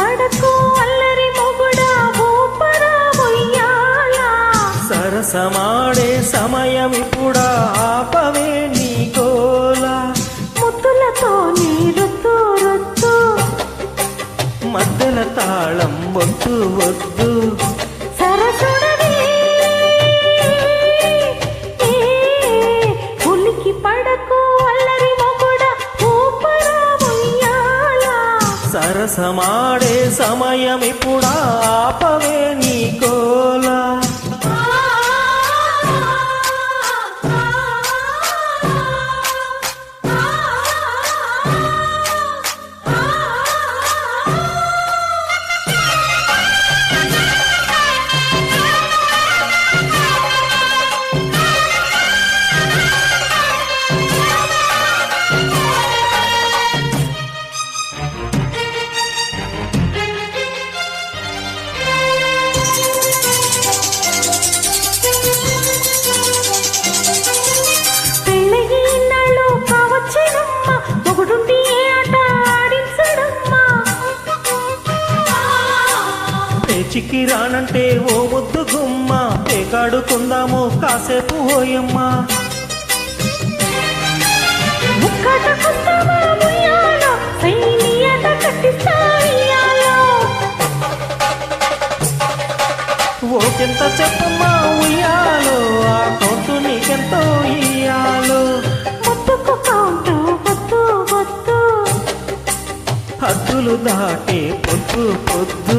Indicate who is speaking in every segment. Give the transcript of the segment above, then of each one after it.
Speaker 1: పడకు అల్లరి మొగుడా ఊపరా ఉయ్యాలా.
Speaker 2: సరసమాడే సమయం ఇప్పుడా ఆపవే నీ గోలా.
Speaker 1: ముద్దులతో నీరుతూ రుతూ
Speaker 2: మధ్యల తాళం వద్దు వద్దు
Speaker 1: సరసుడవే. ఏ, ఉలికి పడకు
Speaker 2: సరసమాడే
Speaker 1: సమయమిప్పుడా?
Speaker 2: పేచికి రానంటే ఓ ముద్దు గుమ్మ. పేకాడుకుందాము కాసేపు ఓయమ్మా. ఓకెంత చెప్పమ్మా ఉయ్యాలో? ఆ కొట్టు నీకెంతో ఇయ్యాలో?
Speaker 1: కౌంటు వద్దు వద్దు
Speaker 2: హద్దులు దాటే పొద్దు పొద్దు.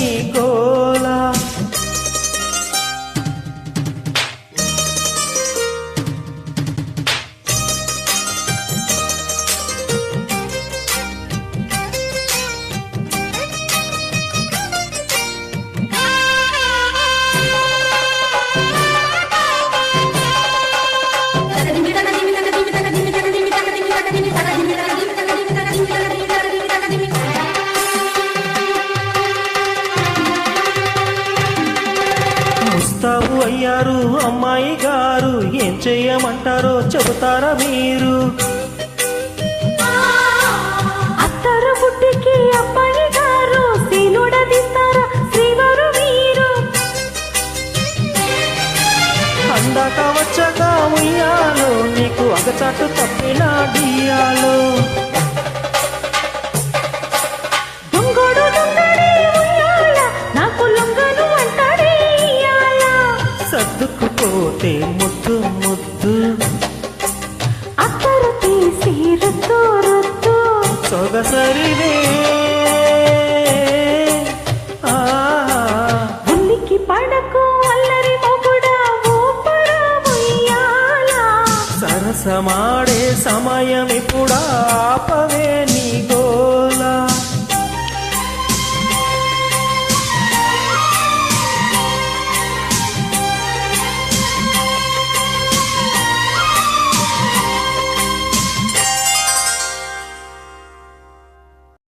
Speaker 2: ముస్తాబు అయ్యారు అమ్మాయి గారు. ఏం చెయ్యమంటారో చెబుతారా మీరు?
Speaker 1: అత్తరు బుడ్డికి అబ్బాయి గారు సీలుడదిస్తారా శ్రీవారు వీరు
Speaker 2: అందాక వచ్చగా ఉయ్యాలో నీకు అగచాటు తప్పినా డియాలో సర్దుకుపోతే ముద్దు ముద్దు.
Speaker 1: అత్తరు తీసి రుద్దు రుద్దు.
Speaker 2: సొగసరివే. ఆ,
Speaker 1: ఉల్లికి పడకు అల్లరి మొగుడా ఊపరా ఉయ్యాల.
Speaker 2: సరసమాడే సమయం ఇప్పుడా ఆపవే నీ